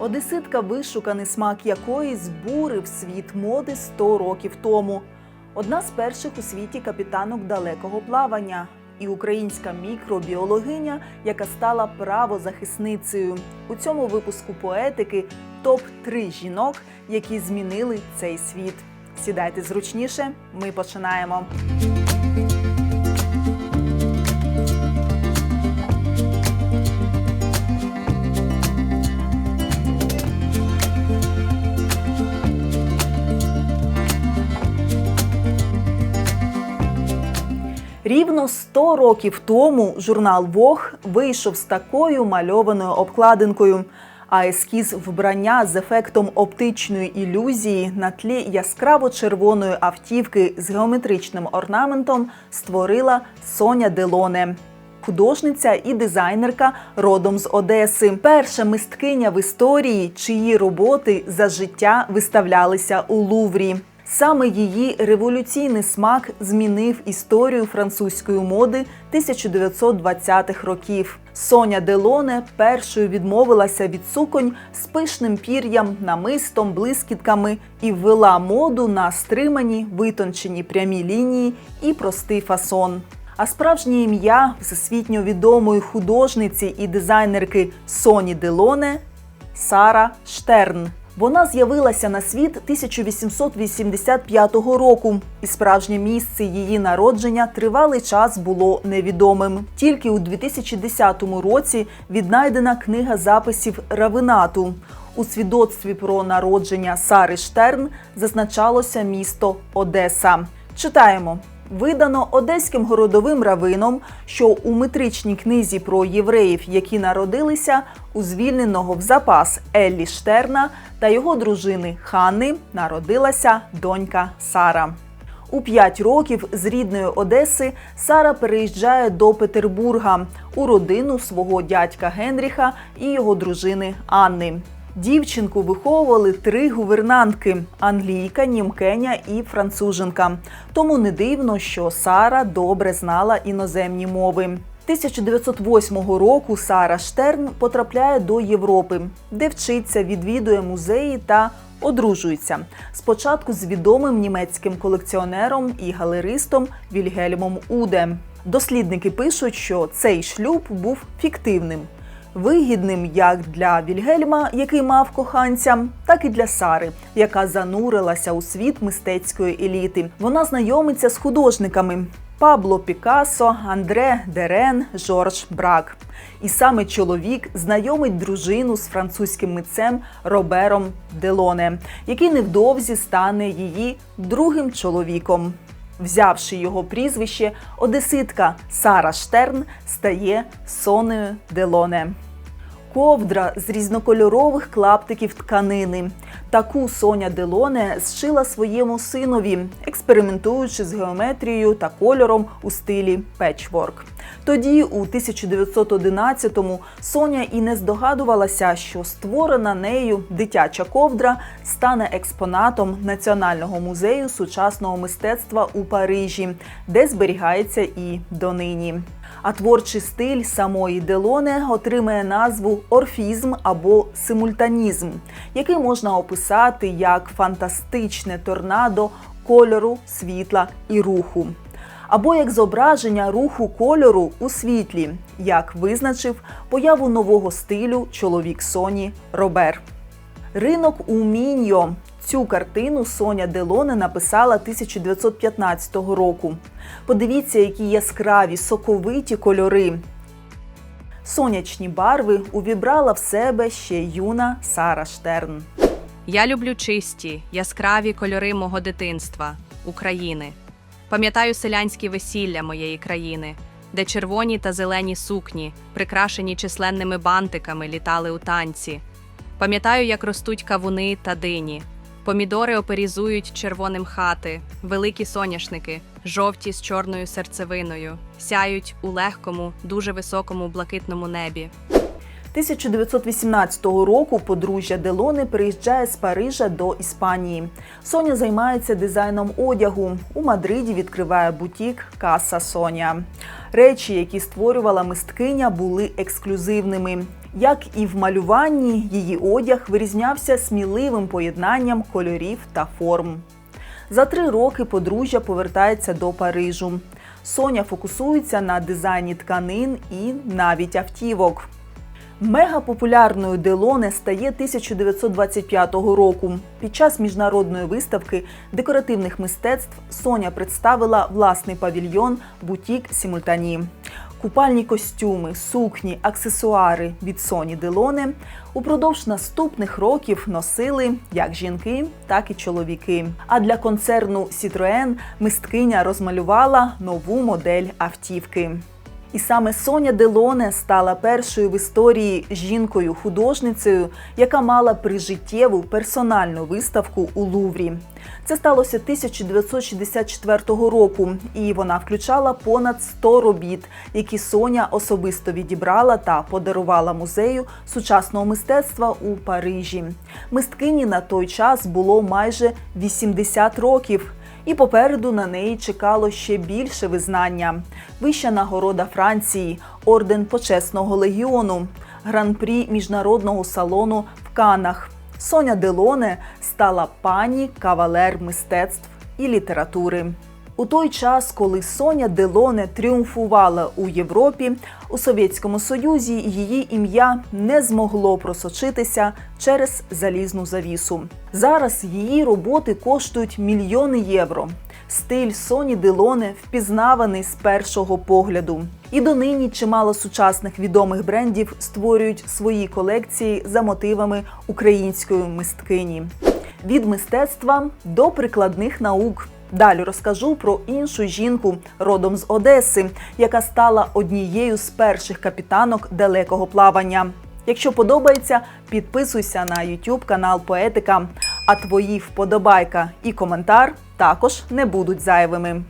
Одеситка, вишуканий смак якої збурив світ моди 100 років тому. Одна з перших у світі капітанок далекого плавання і українська мікробіологиня, яка стала правозахисницею. У цьому випуску поетики топ 3 жінок, які змінили цей світ. Сідайте зручніше, ми починаємо. Рівно 100 років тому журнал Вог вийшов з такою мальованою обкладинкою. А ескіз вбрання з ефектом оптичної ілюзії на тлі яскраво червоної автівки з геометричним орнаментом створила Соня Делоне. Художниця і дизайнерка родом з Одеси. Перша мисткиня в історії, чиї роботи за життя виставлялися у Луврі. Саме її революційний смак змінив історію французької моди 1920-х років. Соня Делоне першою відмовилася від суконь з пишним пір'ям, намистом, блискітками і ввела моду на стримані, витончені прямі лінії і простий фасон. А справжнє ім'я всесвітньо відомої художниці і дизайнерки Соні Делоне Сара Штерн. Вона з'явилася на світ 1885 року, і справжнє місце її народження тривалий час було невідомим. Тільки у 2010 році віднайдена книга записів Равинату. У свідоцтві про народження Сари Штерн зазначалося місто Одеса. Читаємо. Видано одеським городовим равином, що у метричній книзі про євреїв, які народилися, у звільненого в запас Еллі Штерна та його дружини Ханни народилася донька Сара. У п'ять років з рідної Одеси Сара переїжджає до Петербурга у родину свого дядька Генріха і його дружини Анни. Дівчинку виховували три гувернантки: англійка, німкеня і француженка. Тому не дивно, що Сара добре знала іноземні мови. 1908 року Сара Штерн потрапляє до Європи, де вчиться, відвідує музеї та одружується. Спочатку з відомим німецьким колекціонером і галеристом Вільгельмом Уде. Дослідники пишуть, що цей шлюб був фіктивним. Вигідним як для Вільгельма, який мав коханця, так і для Сари, яка занурилася у світ мистецької еліти. Вона знайомиться з художниками Пабло Пікассо, Андре Дерен, Жорж Брак. І саме чоловік знайомить дружину з французьким митцем Робером Делоне, який невдовзі стане її другим чоловіком. Взявши його прізвище, одеситка Сара Штерн стає Сонею Делоне. Ковдра з різнокольорових клаптиків тканини. Таку Соня Делоне зшила своєму синові, експериментуючи з геометрією та кольором у стилі печворк. Тоді, у 1911-му, Соня і не здогадувалася, що створена нею дитяча ковдра стане експонатом Національного музею сучасного мистецтва у Парижі, де зберігається і донині. А творчий стиль самої Делоне отримає назву орфізм або симультанізм, який можна описати як фантастичне торнадо кольору, світла і руху. Або як зображення руху кольору у світлі, як визначив появу нового стилю чоловік Соні Робер. Ринок у Міньо. Цю картину Соня Делоне написала 1915 року. Подивіться, які яскраві, соковиті кольори. Сонячні барви увібрала в себе ще юна Сара Штерн. Я люблю чисті, яскраві кольори мого дитинства України. Пам'ятаю селянські весілля моєї країни, де червоні та зелені сукні, прикрашені численними бантиками, літали у танці. Пам'ятаю, як ростуть кавуни та дині. Помідори оперізують червоним хати, великі соняшники, жовті з чорною серцевиною, сяють у легкому, дуже високому блакитному небі. 1918 року подружжя Делони приїжджає з Парижа до Іспанії. Соня займається дизайном одягу. У Мадриді відкриває бутік Каса Соня. Речі, які створювала мисткиня, були ексклюзивними. Як і в малюванні, її одяг вирізнявся сміливим поєднанням кольорів та форм. За три роки подружжя повертається до Парижу. Соня фокусується на дизайні тканин і навіть автівок. Мегапопулярною Делоне стає 1925 року. Під час міжнародної виставки декоративних мистецтв Соня представила власний павільйон Бутік Сімультані. Купальні костюми, сукні, аксесуари від Соні Делоне упродовж наступних років носили як жінки, так і чоловіки. А для концерну Citroën мисткиня розмалювала нову модель автівки. І саме Соня Делоне стала першою в історії жінкою-художницею, яка мала прижиттєву персональну виставку у Луврі. Це сталося 1964 року, і вона включала понад 100 робіт, які Соня особисто відібрала та подарувала музею сучасного мистецтва у Парижі. Мисткині на той час було майже 80 років. І попереду на неї чекало ще більше визнання. Вища нагорода Франції, орден почесного легіону, гран-прі міжнародного салону в Канах. Соня Делоне стала пані кавалер мистецтв і літератури. У той час, коли Соня Делоне тріумфувала у Європі, у Совєтському Союзі її ім'я не змогло просочитися через залізну завісу. Зараз її роботи коштують мільйони євро. Стиль Соні Делоне впізнаваний з першого погляду. І донині чимало сучасних відомих брендів створюють свої колекції за мотивами української мисткині. Від мистецтва до прикладних наук. Далі розкажу про іншу жінку родом з Одеси, яка стала однією з перших капітанок далекого плавання. Якщо подобається, підписуйся на YouTube канал Поетика. А твої вподобайка і коментар також не будуть зайвими.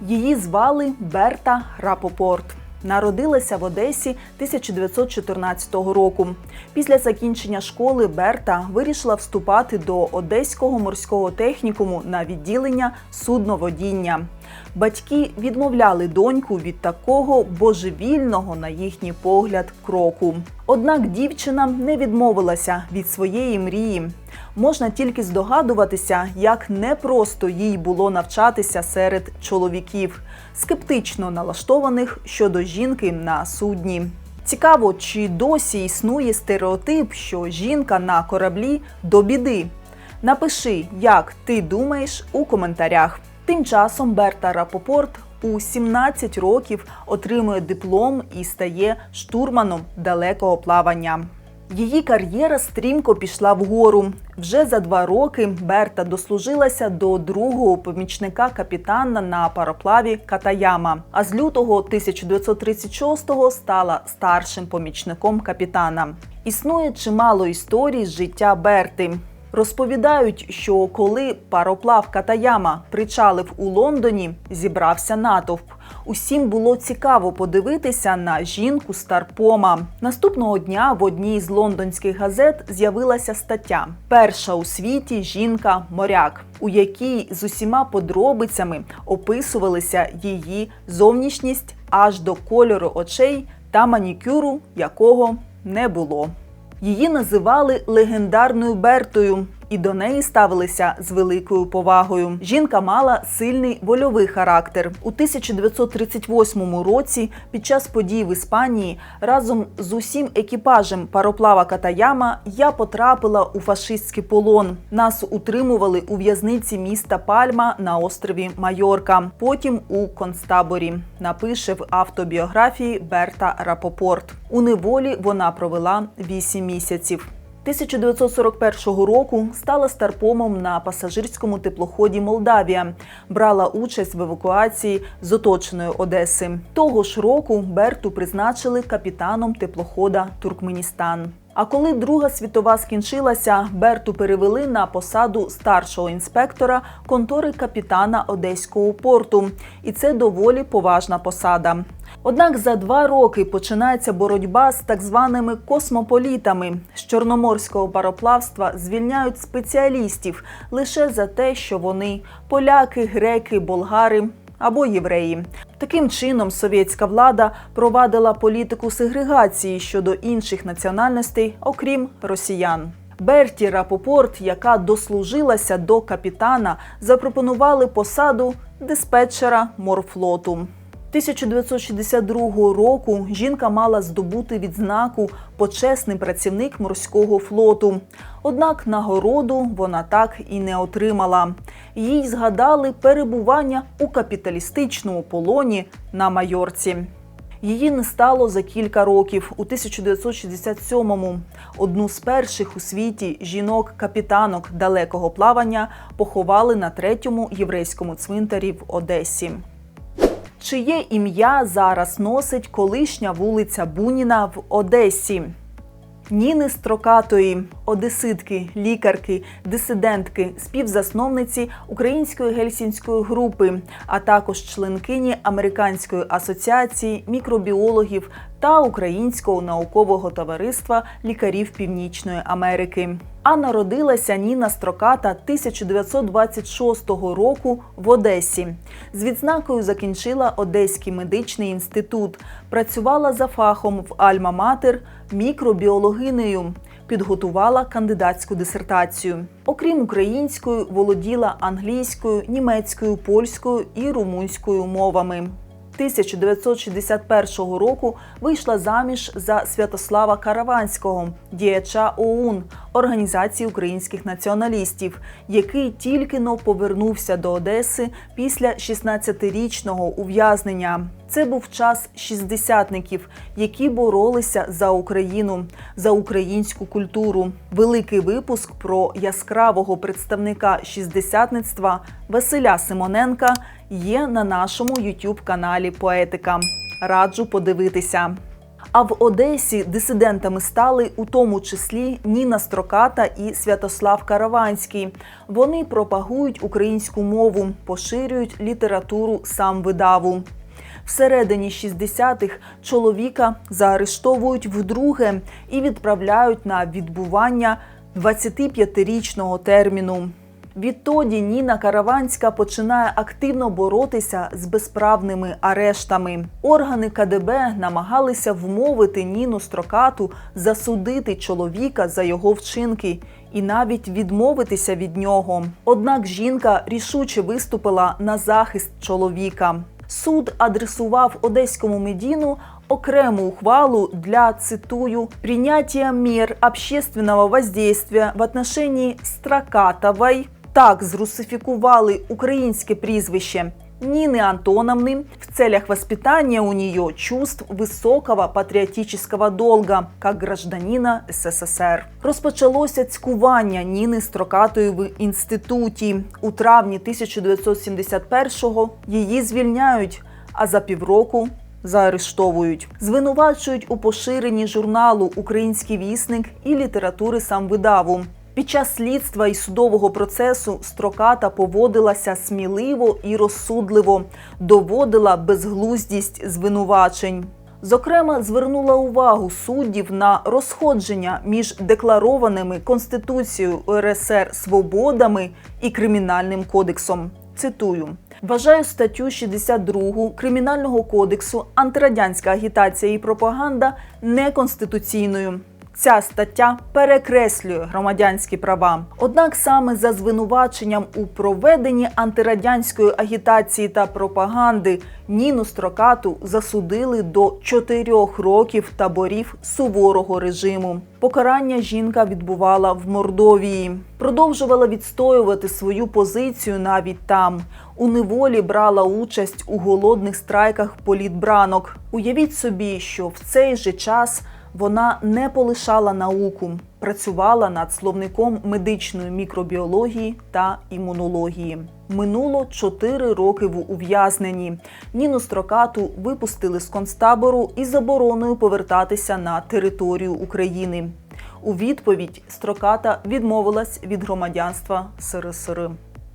Її звали Берта Рапопорт. Народилася в Одесі 1914 року. Після закінчення школи Берта вирішила вступати до Одеського морського технікуму на відділення судноводіння. Батьки відмовляли доньку від такого божевільного, на їхній погляд, кроку. Однак дівчина не відмовилася від своєї мрії. Можна тільки здогадуватися, як непросто їй було навчатися серед чоловіків, скептично налаштованих щодо жінки на судні. Цікаво, чи досі існує стереотип, що жінка на кораблі до біди. Напиши, як ти думаєш у коментарях. Тим часом Берта Рапопорт у 17 років отримує диплом і стає штурманом далекого плавання. Її кар'єра стрімко пішла вгору. Вже за два роки Берта дослужилася до другого помічника капітана на пароплаві Катаяма. А з лютого 1936-го стала старшим помічником капітана. Існує чимало історій з життя Берти. Розповідають, що коли пароплав Катаяма причалив у Лондоні, зібрався натовп. Усім було цікаво подивитися на жінку Старпома. Наступного дня в одній з лондонських газет з'явилася стаття: Перша у світі жінка-моряк, у якій з усіма подробицями описувалися її зовнішність аж до кольору очей та манікюру, якого не було. Її називали легендарною Бертою і до неї ставилися з великою повагою. Жінка мала сильний вольовий характер. У 1938 році, під час подій в Іспанії, разом з усім екіпажем пароплава Катаяма я потрапила у фашистський полон. Нас утримували у в'язниці міста Пальма на острові Майорка, потім у концтаборі. Напише в автобіографії Берта Рапопорт. У неволі вона провела 8 місяців. 1941 року стала старпомом на пасажирському теплоході Молдавія. Брала участь в евакуації з оточеної Одеси. Того ж року Берту призначили капітаном теплохода Туркменістан. А коли Друга світова скінчилася, Берту перевели на посаду старшого інспектора контори капітана Одеського порту, і це доволі поважна посада. Однак за два роки починається боротьба з так званими космополітами. З чорноморського пароплавства звільняють спеціалістів лише за те, що вони поляки, греки, болгари. Або євреї. Таким чином, совєтська влада провадила політику сегрегації щодо інших національностей, окрім росіян. Берті Рапопорт, яка дослужилася до капітана, запропонували посаду диспетчера морфлоту. 1962 року жінка мала здобути відзнаку почесний працівник морського флоту. Однак нагороду вона так і не отримала. Їй згадали перебування у капіталістичному полоні на Майорці. Її не стало за кілька років у 1967-му. Одну з перших у світі жінок-капітанок далекого плавання поховали на третьому єврейському цвинтарі в Одесі. Чиє ім'я зараз носить колишня вулиця Буніна в Одесі? Ніни Строкатої, одеситки, лікарки, дисидентки, співзасновниці Української гельсінської групи, а також членкині Американської асоціації мікробіологів та Українського наукового товариства лікарів Північної Америки. А народилася Ніна Строката 1926 року в Одесі. З відзнакою закінчила Одеський медичний інститут, працювала за фахом в Альма-Матер мікробіологинею. Підготувала кандидатську дисертацію. Окрім української, володіла англійською, німецькою, польською і румунською мовами. 1961 року вийшла заміж за Святослава Караванського, діяча ОУН Організації українських націоналістів, який тільки но повернувся до Одеси після 16-річного ув'язнення. Це був час шістдесятників, які боролися за Україну, за українську культуру. Великий випуск про яскравого представника шістдесятництва Василя Симоненка є на нашому youtube каналі Поетика. Раджу подивитися. А в Одесі дисидентами стали у тому числі Ніна Строката і Святослав Караванський. Вони пропагують українську мову, поширюють літературу сам видаву. Всередині 60-х чоловіка заарештовують вдруге і відправляють на відбування 25-річного терміну. Відтоді Ніна Караванська починає активно боротися з безправними арештами. Органи КДБ намагалися вмовити Ніну Строкату засудити чоловіка за його вчинки і навіть відмовитися від нього. Однак жінка рішуче виступила на захист чоловіка. Суд адресував одеському медіну окрему ухвалу для цитую прийняття мір общественного воздействия в отношении Стракатовой. Так зрусифікували українське прізвище Нины Антоновны в целях воспитания у нее чувств высокого патриотического долга как гражданина СССР. Розпочалося цькування Ніни Строкатої в інституті. У травні 1971-го її звільняють, а за півроку заарештовують. Звинувачують у поширенні журналу Український вісник і літератури самвидаву. Під час слідства і судового процесу строката поводилася сміливо і розсудливо, доводила безглуздість звинувачень. Зокрема, звернула увагу суддів на розходження між декларованими Конституцією УРСР свободами і Кримінальним кодексом. Цитую. Вважаю статтю 62 Кримінального кодексу антирадянська агітація і пропаганда неконституційною. Ця стаття перекреслює громадянські права. Однак саме за звинуваченням у проведенні антирадянської агітації та пропаганди Ніну Строкату засудили до чотирьох років таборів суворого режиму. Покарання жінка відбувала в Мордовії, продовжувала відстоювати свою позицію навіть там. У неволі брала участь у голодних страйках політбранок. Уявіть собі, що в цей же час вона не полишала науку, працювала над словником медичної мікробіології та імунології. Минуло чотири роки в ув'язненні. Ніну Строкату випустили з концтабору із забороною повертатися на територію України. У відповідь Строката відмовилась від громадянства СРСР.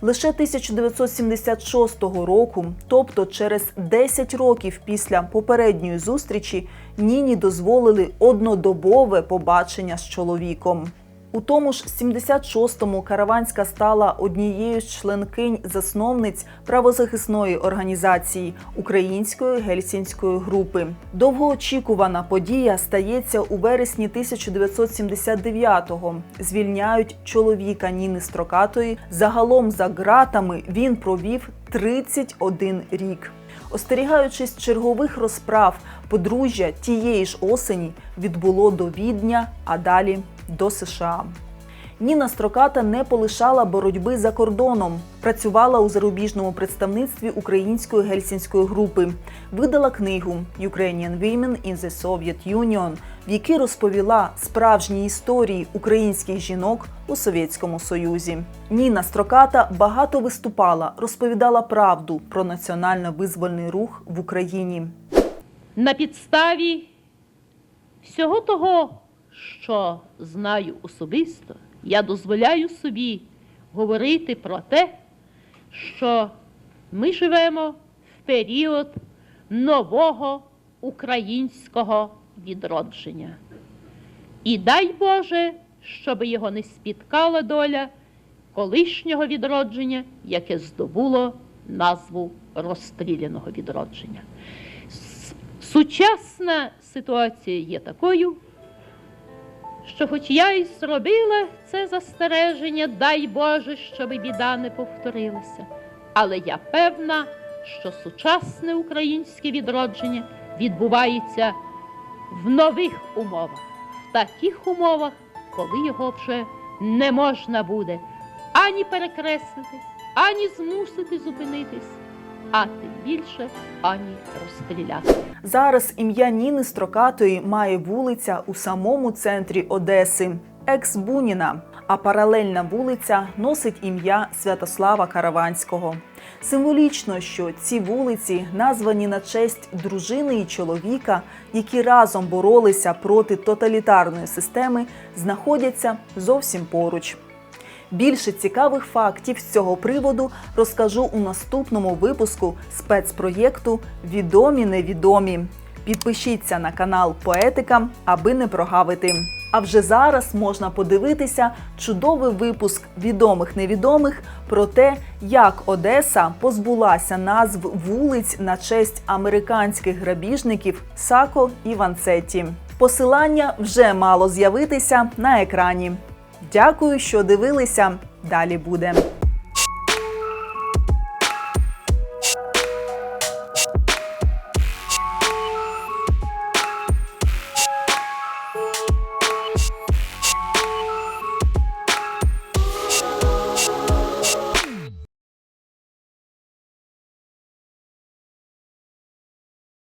Лише 1976 року, тобто через 10 років після попередньої зустрічі, Ніні дозволили однодобове побачення з чоловіком. У тому ж 76-му Караванська стала однією з членкинь засновниць правозахисної організації Української гельсінської групи. Довгоочікувана подія стається у вересні 1979-го. Звільняють чоловіка Ніни Строкатої. Загалом за ґратами він провів 31 рік. Остерігаючись чергових розправ, подружжя тієї ж осені відбуло до Відня, а далі до США. Ніна Строката не полишала боротьби за кордоном. Працювала у зарубіжному представництві української гельсінської групи. Видала книгу Ukrainian Women in the Soviet Union, в якій розповіла справжні історії українських жінок у Совєтському Союзі. Ніна Строката багато виступала, розповідала правду про національно-визвольний рух в Україні. на підставі всього того, що знаю особисто, я дозволяю собі говорити про те, що ми живемо в період нового українського відродження. І дай Боже, щоб його не спіткала доля колишнього відродження, яке здобуло назву розстріляного відродження. Сучасна ситуація є такою, що хоч я і зробила це застереження, дай Боже, щоб біда не повторилася. Але я певна, що сучасне українське відродження відбувається в нових умовах, в таких умовах, коли його вже не можна буде ані перекреслити, ані змусити зупинитись, а тим більше ані розстріляти. Зараз ім'я Ніни Строкатої має вулиця у самому центрі Одеси екс-Буніна. А паралельна вулиця носить ім'я Святослава Караванського. Символічно, що ці вулиці названі на честь дружини і чоловіка, які разом боролися проти тоталітарної системи, знаходяться зовсім поруч. Більше цікавих фактів з цього приводу розкажу у наступному випуску спецпроєкту Відомі невідомі. Підпишіться на канал Поетика, аби не прогавити. А вже зараз можна подивитися чудовий випуск відомих невідомих про те, як Одеса позбулася назв вулиць на честь американських грабіжників Сако і Ванцетті. Посилання вже мало з'явитися на екрані. Дякую, що дивилися. Далі буде.